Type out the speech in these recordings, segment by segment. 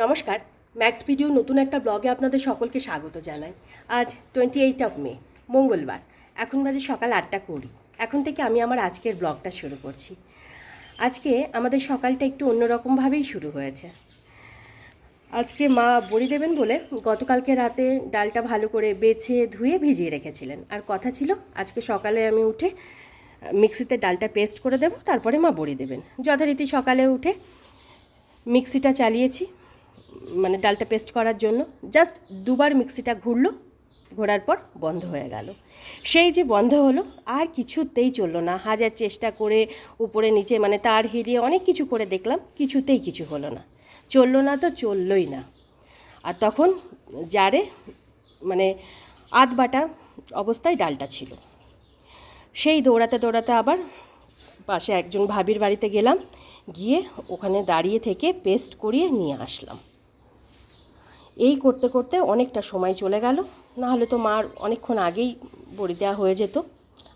নমস্কার max video নতুন একটা ব্লগে আপনাদের সকলকে স্বাগত জানাই। আজ টোয়েন্টি এইট অফ মে মঙ্গলবার। এখন বাজে সকাল আটটা কুড়ি। এখন থেকে আমি আমার আজকের ব্লগটা শুরু করছি। আজকে আমাদের সকালটা একটু অন্যরকমভাবেই শুরু হয়েছে। আজকে মা বড়ি দেবেন বলে গতকালকে রাতে ডালটা ভালো করে বেছে ধুয়ে ভিজিয়ে রেখেছিলেন। আর কথা ছিল, আজকে সকালে আমি উঠে মিক্সিতে ডালটা পেস্ট করে দেবো, তারপরে মা বড়ি দেবেন। যথারীতি সকালে উঠে মিক্সিটা চালিয়েছি। মানে ডালটা পেস্ট করার জন্য জাস্ট দুবার মিক্সিটা ঘুরলো, ঘোরার পর বন্ধ হয়ে গেল। সেই যে বন্ধ হলো, আর কিছুতেই চলল না। হাজার চেষ্টা করে উপরে নিচে মানে তার হিলিয়ে অনেক কিছু করে দেখলাম, কিছুতেই কিছু হলো না। চলল না তো চললোই না। আর তখন জারে মানে আধ বাটা অবস্থায় ডালটা ছিল। সেই দৌড়াতে দৌড়াতে আবার পাশে একজন ভাবির বাড়িতে গেলাম, গিয়ে ওখানে দাঁড়িয়ে থেকে পেস্ট করিয়ে নিয়ে আসলাম। এই করতে করতে অনেকটা সময় চলে গেল। না হলে তো মার অনেকক্ষণ আগেই বড়ি দেওয়া হয়ে যেত।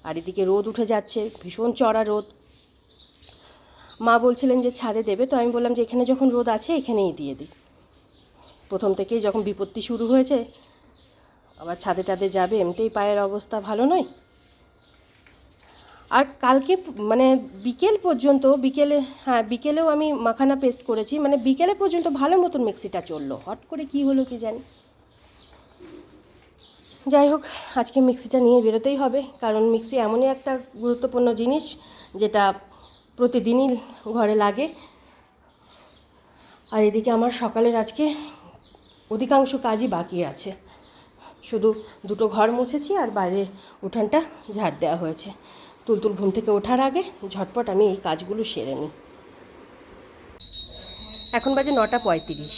আর এদিকে রোদ উঠে যাচ্ছে, ভীষণ চড়া রোদ। মা বলছিলেন যে ছাদে দেবে, তো আমি বললাম যে এখানে যখন রোদ আছে এখানেই দিয়ে দিই। প্রথম থেকেই যখন বিপত্তি শুরু হয়েছে, আবার ছাদে টাদে যাবে, এমনিতেই পায়ের অবস্থা ভালো নয়। আর কালকে মানে বিকেল পর্যন্ত, বিকেলে হ্যাঁ বিকেলেও আমি মাখানা পেস্ট করেছি। মানে বিকেলে পর্যন্ত ভালো মতন মিক্সিটা চলল। হট করে কি হলো কি জানি? যাই হোক, আজকে মিক্সিটা নিয়ে বেরোতেই হবে। কারণ মিক্সি এমনই একটা গুরুত্বপূর্ণ জিনিস যেটা প্রতিদিনই ঘরে লাগে। আর এদিকে আমার সকালের আজকে অধিকাংশ কাজই বাকি আছে। শুধু দুটো ঘর মুছেছি আর বাইরে উঠানটা ঝাড় দেওয়া হয়েছে। তুলতুল ঘুম থেকে ওঠার আগে ঝটপট আমি এই কাজগুলো সেরে নিই। এখন বাজে নটা পঁয়ত্রিশ।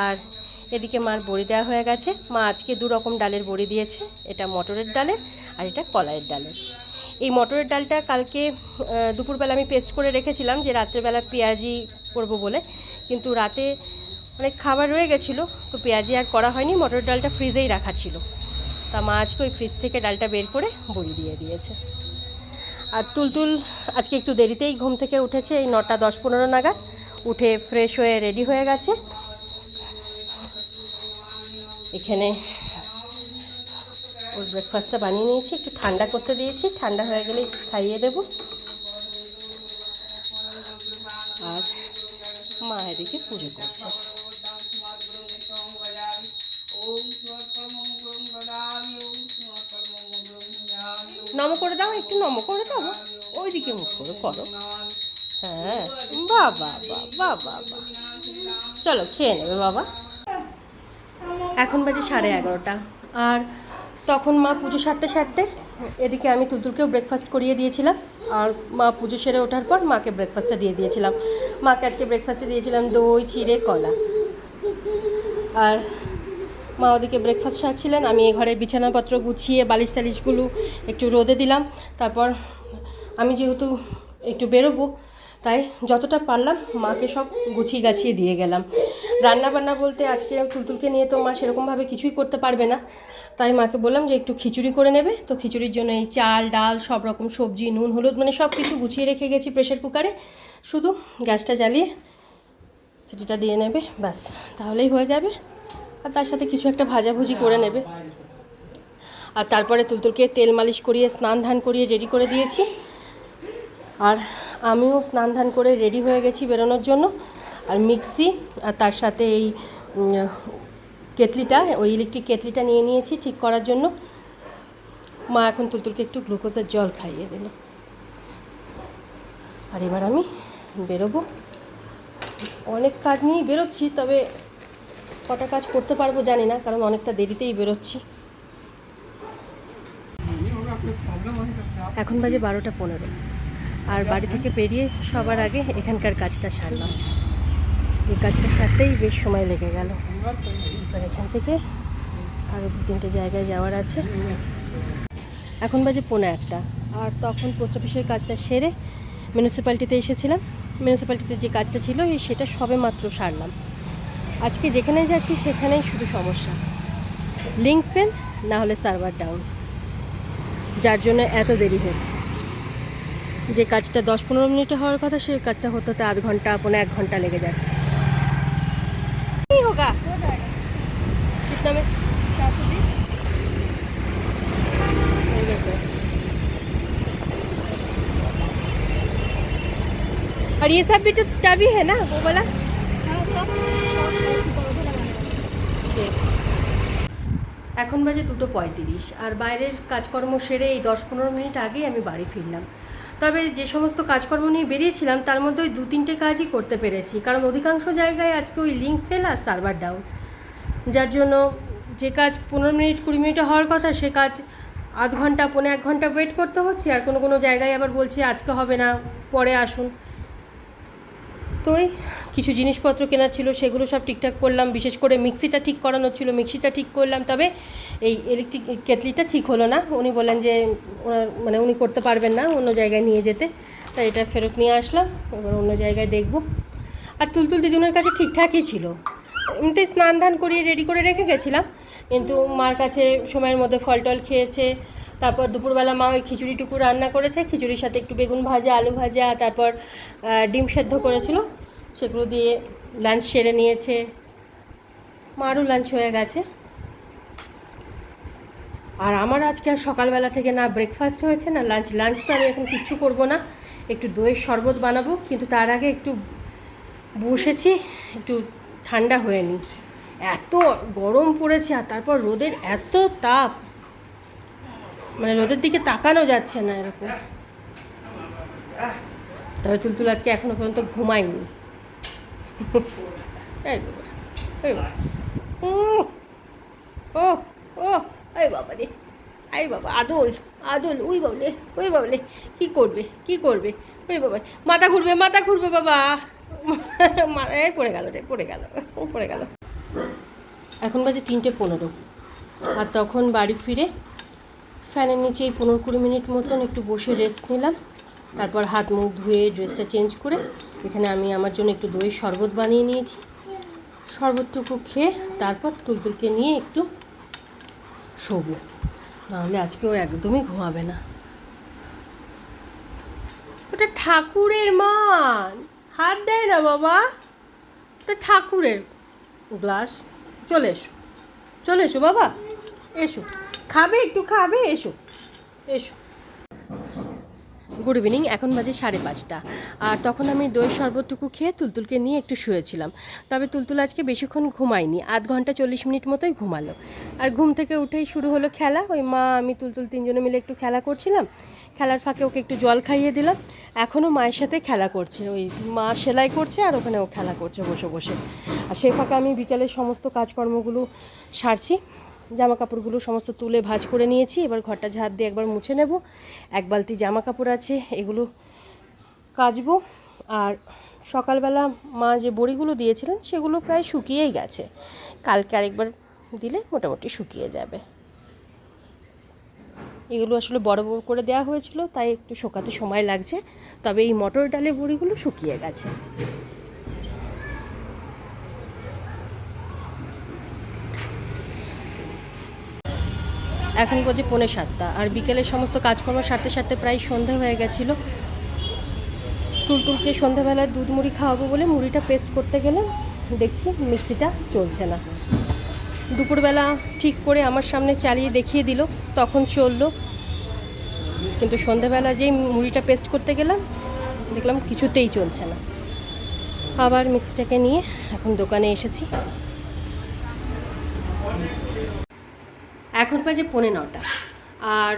আর এদিকে মার বড়ি দেওয়া হয়ে গেছে। মা আজকে দু রকম ডালের বড়ি দিয়েছে। এটা মটরের ডালের আর এটা কলাইয়ের ডালের। এই মটরের ডালটা কালকে দুপুরবেলা আমি পেস্ট করে রেখেছিলাম যে রাত্রেবেলা পেঁয়াজি করব বলে। কিন্তু রাতে অনেক খাবার রয়ে গেছিল, তো পেঁয়াজি আর করা হয়নি। মটরের ডালটা ফ্রিজেই রাখা ছিল। তা মা আজকে ওই ফ্রিজ থেকে ডালটা বের করে বড়ি দিয়ে দিয়েছে। আর তুলতুল আজকে একটু দেরিতেই ঘুম থেকে উঠেছে, এই নটা দশ পনেরো নাগাদ। উঠে ফ্রেশ হয়ে রেডি হয়ে গেছে। এখানে ওর ব্রেকফাস্টটা বানিয়ে নিয়েছি, একটু ঠান্ডা করতে দিয়েছি, ঠান্ডা হয়ে গেলে খাইয়ে দেব। নম করে দাও, একটু নম করে দাও। ওইদিকে মুখ করে করো। হ্যাঁ বাবা বাবা বাবা। চলো, খেয়ে নেবে বাবা। এখন বাজে সাড়ে এগারোটা। আর তখন মা পুজো সারতে সারতে এদিকে আমি তুলতুলকেও ব্রেকফাস্ট করিয়ে দিয়েছিলাম। আর মা পুজো সেরে ওঠার পর মাকে ব্রেকফাস্টটা দিয়ে দিয়েছিলাম। মাকে আজকে ব্রেকফাস্টে দিয়েছিলাম দই, চিড়ে, কলা। আর মা ওদিকে ব্রেকফাস্ট সারছিলেন, আমি এই ঘরের বিছানাপত্র গুছিয়ে বালিশ টালিশগুলো একটু রোদে দিলাম। তারপর আমি যেহেতু একটু বেরোবো, তাই যতটা পারলাম মাকে সব গুছিয়ে গাছিয়ে দিয়ে গেলাম। রান্না বান্না বলতে আজকে তুলতুলকে নিয়ে তো মা সেরকমভাবে কিছুই করতে পারবে না। তাই মাকে বললাম যে একটু খিচুড়ি করে নেবে। তো খিচুড়ির জন্য এই চাল, ডাল, সব রকম সবজি, নুন, হলুদ মানে সব কিছু গুছিয়ে রেখে গেছি প্রেশার কুকারে শুধু গ্যাসটা জ্বালিয়ে সিটিটা দিয়ে নেবে, ব্যাস। তাহলেই হয়ে যাবে। আর তার সাথে কিছু একটা ভাজাভুজি করে নেবে। আর তারপরে তুলতুলকে তেল মালিশ করিয়ে স্নান ধান করিয়ে রেডি করে দিয়েছি। আর আমিও স্নান ধান করে রেডি হয়ে গেছি বেরোনোর জন্য। আর মিক্সি আর তার সাথে এই উম, কেতলিটা ওই ইলেকট্রিক কেতলিটা নিয়ে নিয়েছি ঠিক করার জন্য। মা এখন তুলতুলকে একটু গ্লুকোজের জল খাইয়ে দিল। আর এবার আমি বেরোবো। অনেক কাজ নিয়েই বেরোচ্ছি তবে কটা কাজ করতে পারব জানি না, কারণ অনেকটা দেরিতেই বেরোচ্ছি। এখন বাজে বারোটা পনেরো। আর বাড়ি থেকে বেরিয়ে সবার আগে এখানকার কাজটা সারলাম। এই কাজটা সারতেই বেশ সময় লেগে গেল। এবার এখান থেকে আরও দু তিনটে জায়গায় যাওয়ার আছে। এখন বাজে পৌনে একটা আর তখন পোস্ট অফিসের কাজটা সেরে মিউনিসিপ্যালিটিতে এসেছিলাম। মিউনিসিপ্যালিটিতে যে কাজটা ছিল, সেটা সবে মাত্র সারলাম। আজকে যেখানে যাচ্ছি, সেখানেই শুধু সমস্যা। লিঙ্ক পেন, না হলে সার্ভার ডাউন। যার জন্য এত দেরি হচ্ছে। যে কাজটা দশ পনেরো মিনিটে হওয়ার কথা সেই কাজটা হতে হতে আধ ঘণ্টা পনেরো এক ঘণ্টা লেগে যাচ্ছে। আর ইয়ে में चार सौ না और ये এখন বাজে দুটো পঁয়ত্রিশ, আর বাইরের কাজকর্ম সেরে এই দশ পনেরো মিনিট আগেই আমি বাড়ি ফিরলাম। তবে যে সমস্ত কাজকর্ম নিয়ে বেরিয়েছিলাম, তার মধ্যে ওই দু তিনটে কাজই করতে পেরেছি, কারণ অধিকাংশ জায়গায় আজকে ওই লিঙ্ক ফেল আর সার্ভার ডাউন যার জন্য যে কাজ পনেরো মিনিট কুড়ি মিনিটে হওয়ার কথা, সে কাজ আধ ঘণ্টা পনেরো এক ঘণ্টা ওয়েট করতে হচ্ছে, আর কোনো কোনো জায়গায় আবার বলছে আজকে হবে না, পরে আসুন। তো কিছু জিনিসপত্র কেনার ছিল, সেগুলো সব ঠিকঠাক করলাম। বিশেষ করে মিক্সিটা ঠিক করানোর ছিল, মিক্সিটা ঠিক করলাম। তবে এই ইলেকট্রিক কেটলিটা ঠিক হলো না। উনি বললেন যে, ওনার মানে উনি করতে পারবেন না অন্য জায়গায় নিয়ে যেতে। তাই এটা ফেরত নিয়ে আসলাম। এবার অন্য জায়গায় দেখব। আর তুলতুল দিদুনের কাছে ঠিকঠাকই ছিল। এমনিতে স্নান ধান করিয়ে রেডি করে রেখে গেছিলাম। কিন্তু মার কাছে সময়ের মধ্যে ফল টল খেয়েছে। তারপর দুপুরবেলা মা ওই খিচুড়িটুকু রান্না করেছে। খিচুড়ির সাথে একটু বেগুন ভাজা, আলু ভাজা, তারপর ডিম সেদ্ধ করেছিল। সেগুলো দিয়ে লাঞ্চ সেরে নিয়েছে। মারও লাঞ্চ হয়ে গেছে। আর আমার আজকে আর সকালবেলা থেকে না ব্রেকফাস্ট হয়েছে, না লাঞ্চ লাঞ্চ তো আমি এখন কিচ্ছু করব না। একটু দইয়ের শরবত বানাবো, কিন্তু তার আগে একটু বসেছি, একটু ঠান্ডা হয়ে নি। এত গরম পড়েছে আর তারপর রোদের এত তাপ। মানে রোদের দিকে তাকানো যাচ্ছে না এরকম। তবে তুলতুল আজকে এখনও পর্যন্ত ঘুমায়নি। এই বাবা এই বাবা। উম, ও ও এই বাবা রে এই বাবা আদল আদল উই বাবলে ওই বাবলে কি করবে কি করবে ওই বাবা মাথা ঘুরবে মাথা ঘুরবে বাবা। এই পড়ে গেল রে পড়ে গেল ও পড়ে গেল। এখন বাজে তিনটে পনেরো। আর তখন বাড়ি ফিরে ফ্যানের নিচে এই পনেরো কুড়ি মিনিট মতন একটু বসে রেস্ট নিলাম। তারপর হাত, মুখ ধুয়ে ড্রেসটা চেঞ্জ করে এখানে আমি আমার জন্য একটু দই শরবত বানিয়ে নিয়েছি। শরবতটুকু খেয়ে তারপর তুলতুলকে নিয়ে একটু শোবো। নাহলে আজকে ও একদমই ঘুমাবে না। ওটা ঠাকুরের মান। হাত দেয় না বাবা। ওটা ঠাকুরের গ্লাস চলে এসো। চলে এসো বাবা। এসো। খাবে একটু, খাবে, এসো। এসো। গুড ইভিনিং, এখন বাজে সাড়ে পাঁচটা। আর তখন আমি দই শরবতটুকু খেয়ে তুলতুলকে নিয়ে একটু শুয়েছিলাম। তবে তুলতুল আজকে বেশিক্ষণ ঘুমায়নি, আধ ঘণ্টা চল্লিশ মিনিট মতোই ঘুমালো। আর ঘুম থেকে উঠেই শুরু হলো খেলা, ওই মা, আমি, তুলতুল তিনজনে মিলে একটু খেলা করছিলাম। খেলার ফাঁকে ওকে একটু জল খাইয়ে দিলাম। এখনও মায়ের সাথে খেলা করছে, ওই মা সেলাই করছে আর ওখানে ও খেলা করছে বসে বসে। আর সেই ফাঁকে আমি বিকেলের সমস্ত কাজকর্মগুলো সারছি। জামা কাপড়গুলো সমস্ত তুলে ভাঁজ করে নিয়েছি। এবার ঘরটা ঝাড় দিয়ে একবার মুছে নেব। এক বালতি জামা কাপড় আছে, এগুলো কাচবো। আর সকালবেলা মা যে বড়িগুলো দিয়েছিলেন, সেগুলো প্রায় শুকিয়েই গেছে। কালকে আরেকবার দিলে মোটামুটি শুকিয়ে যাবে। এগুলো আসলে বড় বড় করে দেওয়া হয়েছিল, তাই একটু শোকাতে সময় লাগছে। তবে এই মটর ডালের বড়িগুলো শুকিয়ে গেছে। এখন বাজে পৌনে সাতটা। আর বিকেলের সমস্ত কাজকর্ম সারতে সারতে প্রায় সন্ধে হয়ে গেছিল। টুলটুলকে সন্ধ্যাবেলায় দুধ মুড়ি খাওয়াবো বলে মুড়িটা পেস্ট করতে গেলে দেখছি মিক্সিটা চলছে না। দুপুরবেলা ঠিক করে আমার সামনে চালিয়ে দেখিয়ে দিল, তখন চলল। কিন্তু সন্ধ্যাবেলা যেই মুড়িটা পেস্ট করতে গেলাম, দেখলাম কিছুতেই চলছে না। আবার মিক্সিটাকে নিয়ে এখন দোকানে এসেছি। এখন বাজে পৌনে নটা। আর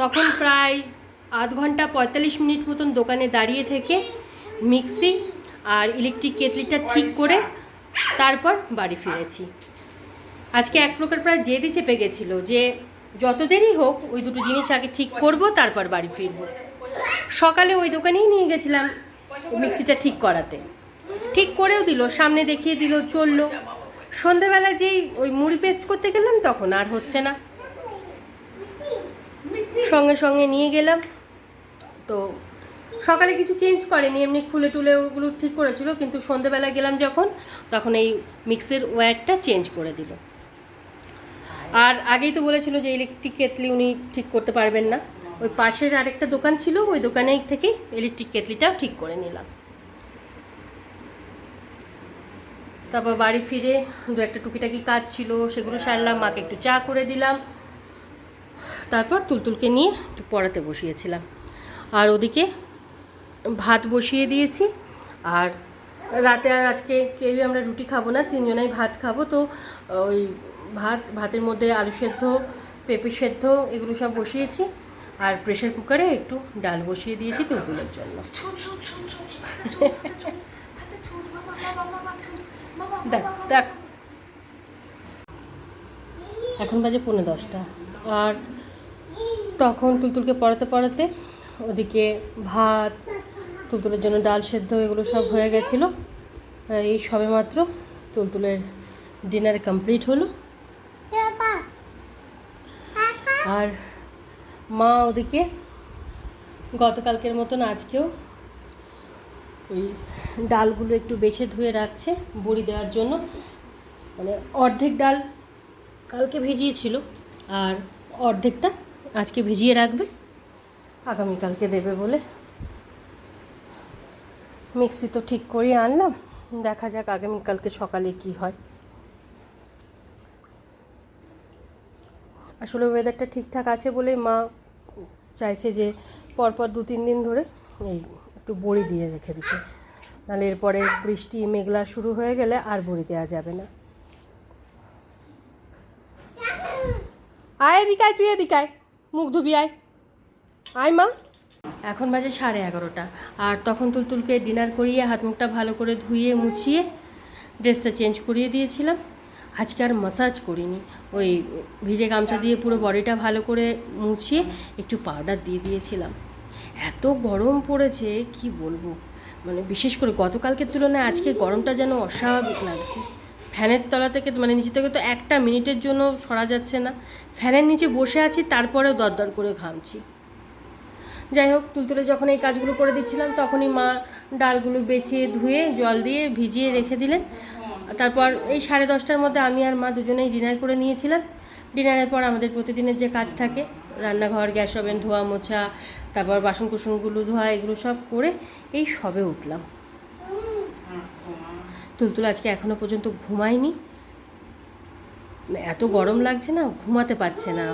তখন প্রায় আধ ঘণ্টা পঁয়তাল্লিশ মিনিট মতন দোকানে দাঁড়িয়ে থেকে মিক্সি আর ইলেকট্রিক কেটলিটা ঠিক করে তারপর বাড়ি ফিরেছি। আজকে এক প্রকার প্রায় জেদি চেপে গেছিল যে যত দেরি হোক ওই দুটো জিনিস আগে ঠিক করব, তারপর বাড়ি ফিরবো। সকালে ওই দোকানেই নিয়ে গেছিলাম মিক্সিটা ঠিক করাতে। ঠিক করেও দিল, সামনে দেখিয়ে দিল, চলল। সন্ধেবেলা যেই ওই মুড়ি পেস্ট করতে গেলাম তখন আর হচ্ছে না। সঙ্গে সঙ্গে নিয়ে গেলাম। তো সকালে কিছু চেঞ্জ করেনি, এমনি খুলে টুলে ওগুলো ঠিক করেছিল, কিন্তু সন্ধেবেলা গেলাম যখন, তখন এই মিক্সের ওয়্যারটা চেঞ্জ করে দিল। আর আগেই তো বলেছিল যে ইলেকট্রিক কেতলি উনি ঠিক করতে পারবেন না। ওই পাশের আরেকটা দোকান ছিল, ওই দোকানে থেকেই ইলেকট্রিক কেতলিটাও ঠিক করে নিলাম। তারপর বাড়ি ফিরে দু একটা টুকিটাকি কাজ ছিল সেগুলো সারলাম মাকে একটু চা করে দিলাম তারপর তুলতুলকে নিয়ে একটু পড়াতে বসিয়েছিলাম আর ওদিকে ভাত বসিয়ে দিয়েছি আর রাতে আর আজকে কেউই আমরা রুটি খাব না তিনজনাই ভাত খাব তো ওই ভাত ভাতের মধ্যে আলু সেদ্ধ পেঁপে সেদ্ধ এগুলো সব বসিয়েছি আর প্রেশার কুকারে একটু ডাল বসিয়ে দিয়েছি তুলতুলের জন্য দেখ দেখ। এখন বাজে পৌনে দশটা। আর তখন তুলতুলকে পড়াতে পড়াতে ওদিকে ভাত, তুলতুলের জন্য ডাল সেদ্ধ, এগুলো সব হয়ে গেছিল। এই সবে মাত্র তুলতুলের ডিনার কমপ্লিট হলো। আর মা ওদিকে গতকালকের মতন আজকেও ওই ডালগুলো একটু বেছে ধুয়ে রাখছে বড়ি দেওয়ার জন্য। মানে অর্ধেক ডাল কালকে ভিজিয়েছিল আর অর্ধেকটা আজকে ভিজিয়ে রাখবে। আগামীকালকে দেবে বলে। মিক্সি তো ঠিক করিয়ে আনলাম। দেখা যাক আগামীকালকে সকালে কি হয়। আসলে ওয়েদারটা ঠিকঠাক আছে বলেই মা চাইছে যে পরপর দু তিন দিন ধরে এই একটু বড়ি দিয়ে রেখে দিতে। নাহলে এরপরে বৃষ্টি, মেঘলা শুরু হয়ে গেলে আর বড়ি দেওয়া যাবে না। আয় এদিকায় তুই এদিকায় মুখ ধুবি, আয়। আয় মা। এখন বাজে সাড়ে এগারোটা। আর তখন তুলতুলকে ডিনার করিয়ে হাত মুখটা ভালো করে ধুয়ে, মুছিয়ে ড্রেসটা চেঞ্জ করিয়ে দিয়েছিলাম। আজকে আর মাসাজ করিনি। ওই ভিজে গামছা দিয়ে পুরো বডিটা ভালো করে মুছিয়ে একটু পাউডার দিয়ে দিয়েছিলাম। এত গরম পড়েছে, কি বলব? মানে বিশেষ করে গতকালকের তুলনায় আজকে গরমটা যেন অস্বাভাবিক লাগছে। ফ্যানের তলা থেকে মানে নিচে থেকে তো একটা মিনিটের জন্য সরা যাচ্ছে না। ফ্যানের নিচে বসে আছি, তারপরেও দরদর করে ঘামছি। যাই হোক, তুলতুলে যখন এই কাজগুলো করে দিচ্ছিলাম, তখনই মা ডালগুলো বেছে ধুয়ে, জল দিয়ে ভিজিয়ে রেখে দিলেন। তারপর এই সাড়ে দশটার মধ্যে আমি আর মা দুজনেই ডিনার করে নিয়েছিলাম। ডিনারের পর আমাদের প্রতিদিনের যে কাজ থাকে রান্নাঘর, গ্যাস ওভেন, ধোয়া মোছা, তারপর বাসন কুসনগুলো ধোয়া, এগুলো সব করে এই সবে উঠলাম। তুলতুল আজকে এখনও পর্যন্ত ঘুমায়নি। এত গরম লাগছে না, ঘুমাতে পারছে না।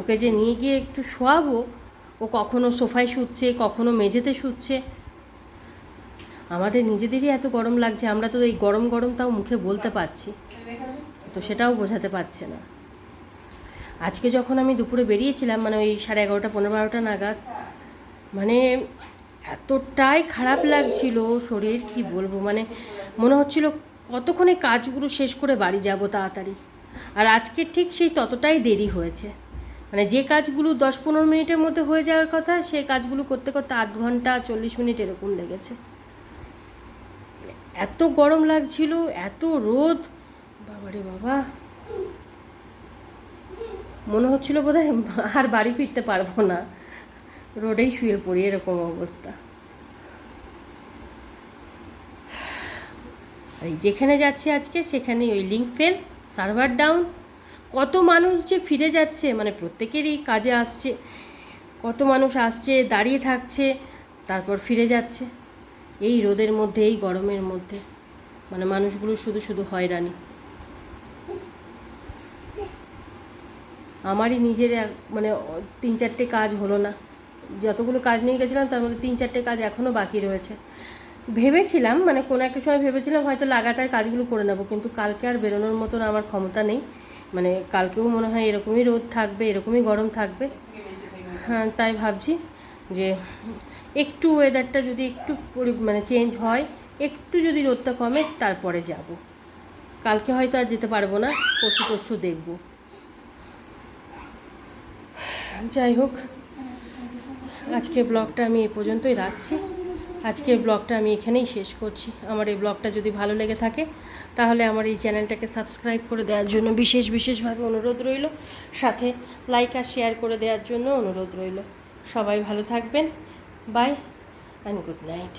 ওকে যে নিয়ে গিয়ে একটু শোয়াবো, ও কখনো সোফায় শুচ্ছে, কখনো মেঝেতে শুচ্ছে। আমাদের নিজেদেরই এত গরম লাগছে, আমরা তো এই গরম গরম তাও মুখে বলতে পারছি। তো সেটাও বোঝাতে পারছে না। আজকে যখন আমি দুপুরে বেরিয়েছিলাম মানে ওই সাড়ে এগারোটা, পনেরো, বারোটা নাগাদ মানে এতটাই খারাপ লাগছিল শরীর, কি বলব? মানে মনে হচ্ছিল কতক্ষণে কাজগুলো শেষ করে বাড়ি যাব তাড়াতাড়ি। আর আজকে ঠিক সেই ততটাই দেরি হয়েছে। মানে যে কাজগুলো দশ পনেরো মিনিটের মধ্যে হয়ে যাওয়ার কথা, সেই কাজগুলো করতে করতে আধ ঘণ্টা, চল্লিশ মিনিট এরকম লেগেছে। এত গরম লাগছিল, এত রোদ। বাবারে বাবা। মনে হচ্ছিল বোধহয় আর বাড়ি ফিরতে পারব না। রোডেই শুয়ে পড়ি, এরকম অবস্থা। এই যেখানে যাচ্ছি আজকে, সেখানেই ওই লিঙ্ক ফেল সার্ভার ডাউন কত মানুষ যে ফিরে যাচ্ছে মানে প্রত্যেকেরই কাজে আসছে। কত মানুষ আসছে, দাঁড়িয়ে থাকছে, তারপর ফিরে যাচ্ছে। এই রোদের মধ্যে, এই গরমের মধ্যে। মানে মানুষগুলো শুধু শুধু হয়রানি। আমারই নিজের মানে তিন চারটে কাজ হলো না। যতগুলো কাজ নিয়ে গেছিলাম, তার মধ্যে তিন চারটে কাজ এখনও বাকি রয়েছে। ভেবেছিলাম মানে কোনো একটা সময় ভেবেছিলাম হয়তো লাগাতার কাজগুলো করে নেব, কিন্তু কালকে আর বেরোনোর মতন আমার ক্ষমতা নেই। মানে কালকেও মনে হয় এরকমই রোদ থাকবে, এরকমই গরম থাকবে। হ্যাঁ তাই ভাবছি যে একটু ওয়েদারটা যদি একটু মানে চেঞ্জ হয়, একটু যদি রোদটা কমে, তারপরে যাব। কালকে হয়তো আর যেতে পারব না, পরশু পরশু দেখব। যাই হোক আজকে ব্লগটা আমি এ পর্যন্তই রাখছি। আজকের ব্লগটা আমি এখানেই শেষ করছি। আমার এই ব্লগটা যদি ভালো লেগে থাকে, তাহলে আমার এই চ্যানেলটাকে সাবস্ক্রাইব করে দেওয়ার জন্য বিশেষ বিশেষভাবে অনুরোধ রইল। সাথে লাইক আর শেয়ার করে দেওয়ার জন্য অনুরোধ রইল। সবাই ভালো থাকবেন। By and good night